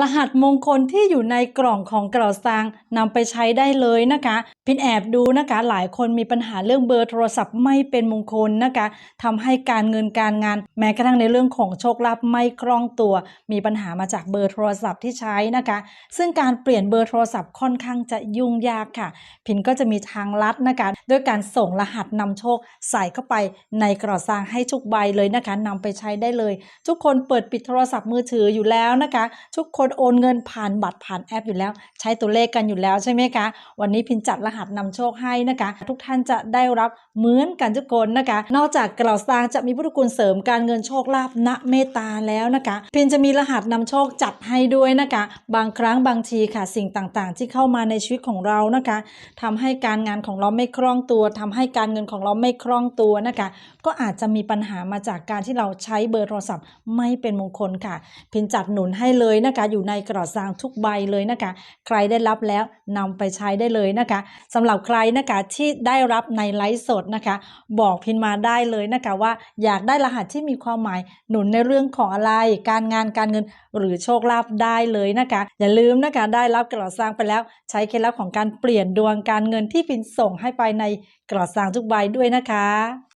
รหัสมงคลที่อยู่ในกล่องของกระซางนำไปใช้ได้เลยนะคะพินแอบดูนะคะ หลายคนมีปัญหาเรื่องเบอร์โทรศัพท์ไม่เป็นมงคลนะคะทำให้การเงินการงาน แม้กระทั่งในเรื่องของโชคลาภไม่คล่องตัว มีปัญหามาจากเบอร์โทรศัพท์ที่ใช้นะคะ ซึ่งการเปลี่ยนเบอร์โทรศัพท์ค่อนข้างจะยุ่งยากค่ะ พินก็จะมีทางลัดนะคะด้วยการส่งรหัสนำโชคใส่เข้าไปในกระซางให้ทุกใบเลยนะคะนำไปใช้ได้เลย ทุกคนเปิดปิดโทรศัพท์มือถืออยู่แล้วนะคะ ทุกคนโอนเงินผ่านบัตรผ่านแอปอยู่แล้ว ใช้ตัวเลขกันอยู่แล้วใช่ไหมคะ วันนี้พินจัดรหัสนำโชคให้นะคะ ทุกท่านจะได้รับเหมือนกันทุกคนนะคะ นอกจากกล่าวสร้างจะมีพุทธคุณเสริมการเงินโชคลาภณเมตตาแล้วนะคะ พินจะมีรหัสนำโชคจัดให้ด้วยนะคะ บางครั้งบางทีค่ะสิ่งต่างๆ ที่เข้ามาในชีวิตของเรานะคะทำให้การงานของเราไม่คล่องตัวทำให้การเงินของเราไม่คล่องตัวนะคะ ก็อาจจะมีปัญหามาจากการที่เราใช้เบอร์โทรศัพท์ไม่เป็นมงคลค่ะ พินจัดหนุนให้เลยนะคะอยู่ในกระดาษซางทุกใบเลยนะคะ ใครได้รับแล้วนำไปใช้ได้เลยนะคะสำหรับใครนะคะที่ได้รับในไลฟ์สดนะคะ บอกพินมาได้เลยนะคะว่าอยากได้รหัสที่มีความหมายหนุนในเรื่องของอะไร การงานการเงินหรือโชคลาภได้เลยนะคะ อย่าลืมนะคะได้รับกระดาษซางไปแล้ว ใช้เคล็ดลับของการเปลี่ยนดวงการเงินที่พินส่งให้ไปในกระดาษซางทุกใบด้วยนะคะ